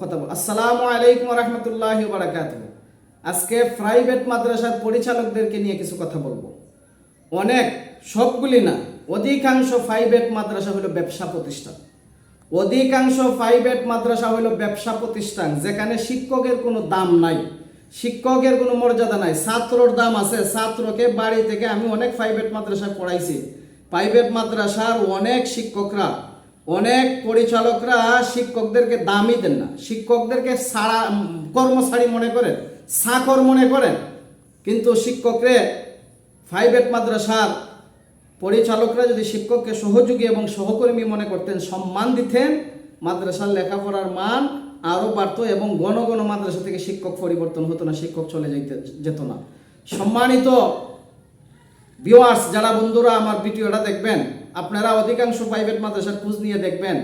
কথা আসসালামু আলাইকুম রহমতুল্লাহ বারাকাত আজকে প্রাইভেট মাদ্রাসার পরিচালকদেরকে নিয়ে কিছু কথা বলব। অনেক, সবগুলি না, অধিকাংশ প্রাইভেট মাদ্রাসা হলো ব্যবসা প্রতিষ্ঠান। অধিকাংশ প্রাইভেট মাদ্রাসা হলো ব্যবসা প্রতিষ্ঠান, যেখানে শিক্ষকের কোনো দাম নাই, শিক্ষকের কোনো মর্যাদা নাই, ছাত্রর দাম আছে, ছাত্রকে বাড়ি থেকে আমি অনেক প্রাইভেট মাদ্রাসায় পড়াইছি। প্রাইভেট মাদ্রাসার অনেক শিক্ষকরা অনেক পরিচালকরা শিক্ষকদেরকে দামই দেন না। শিক্ষকদেরকে সারা কর্মচারী মনে করেন চাকর মনে করেন। কিন্তু শিক্ষকরে প্রাইভেট মাদ্রাসার পরিচালকরা যদি শিক্ষককে সহযোগী এবং সহকর্মী মনে করতেন, সম্মান দিতেন, মাদ্রাসার লেখাপড়ার মান আরও বাড়তো এবং গণ গণ মাদ্রাসা থেকে শিক্ষক পরিবর্তন হতো না, শিক্ষক চলে যেতে যেত না। সম্মানিত ভিউয়ার্স যারা বন্ধুরা আমার ভিডিওটা দেখবেন আপনারা অধিকাংশ প্রাইভেট মাদ্রাসার খোঁজ নিয়ে দেখবেন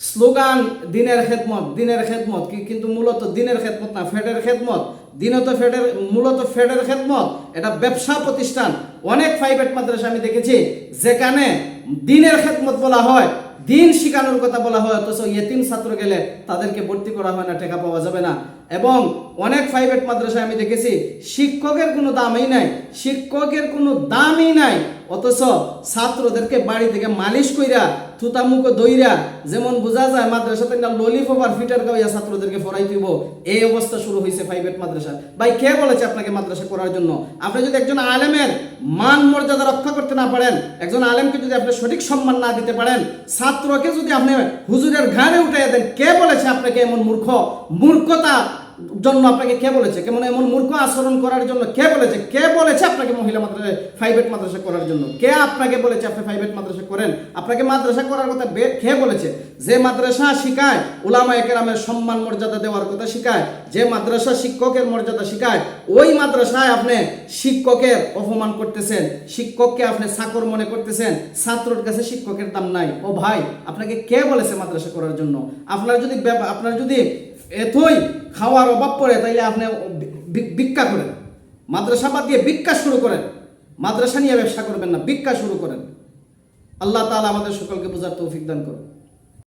স্লোগান দিনের খেদমত দিনের খেদমত কিন্তু মূলত দিনের খেদমত না, ফেডের খেদমত দিনত ফেডের, মূলত ফেডের খেদমত, এটা ব্যবসা প্রতিষ্ঠান। অনেক প্রাইভেট মাদ্রাসা আমি দেখেছি, যেখানে দিনের খেদমত বলা হয়, দিন শিখানোর কথা বলা হয়, অথচ ইয়েতিম ছাত্র গেলে তাদেরকে ভর্তি করা হয় না, টাকা পাওয়া যাবে না। এবং অনেক প্রাইভেট মাদ্রাসায় আমি দেখেছি, শিক্ষকের কোনো দামই নাই, শিক্ষকের কোনো দামই নাই, অথচ ছাত্রদেরকে বাড়ি থেকে মালিশ কইরা, থুতামুখো দইরা যেমন বোঝা যায় মাদ্রাসাতে না ললিপপ আর ফিটার গাওয়া ছাত্রদেরকে ফরাই দিব, এই অবস্থা শুরু হয়েছে প্রাইভেট মাদ্রাসা ভাই, কে বলেছে আপনাকে মাদ্রাসা করার জন্য? আপনি যদি একজন আলেমের মান মর্যাদা রক্ষা করতে না পারেন, একজন আলেমকে যদি আপনি সঠিক সম্মান না দিতে পারেন, ছাত্রকে যদি আপনি হুজুরের ঘাড়ে উঠে দেন, কে বলেছে আপনাকে এমন মূর্খ? মূর্খতা জন্য আপনাকে কে বলেছে? কেমন এমন মূর্খ আচরণ করার জন্য কে বলেছে? কে বলেছে আপনাকে মহিলা মাদ্রাসা প্রাইভেট মাদ্রাসা করার জন্য? কে আপনাকে বলেছে আপনি প্রাইভেট মাদ্রাসা করেন? আপনাকে মাদ্রাসা করার কথা কে বলেছে? যে মাদ্রাসা শিখায় উলামা একরামের সম্মান মর্যাদা দেওয়ার কথা শিখায়, যে মাদ্রাসা শিক্ষকের মর্যাদা শিখায়, ওই মাদ্রাসায় আপনি শিক্ষকের অপমান করতেছেন, শিক্ষককে আপনি চাকর মনে করতেছেন, ছাত্রর কাছে শিক্ষকের দাম নাই। ও ভাই, আপনাকে কে বলেছে মাদ্রাসা করার জন্য? আপনার যদি আপনার যদি এতই খাওয়ার অভাব পড়ে, তাইলে আপনি ভিক্ষা করেন। মাদ্রাসা বাদ দিয়ে ভিক্ষা শুরু করেন। মাদ্রাসা নিয়ে ব্যবসা করবেন না, ভিক্ষা শুরু করেন। আল্লাহ তালা আমাদের সকলকে বোঝার তৌফিক দান করুন।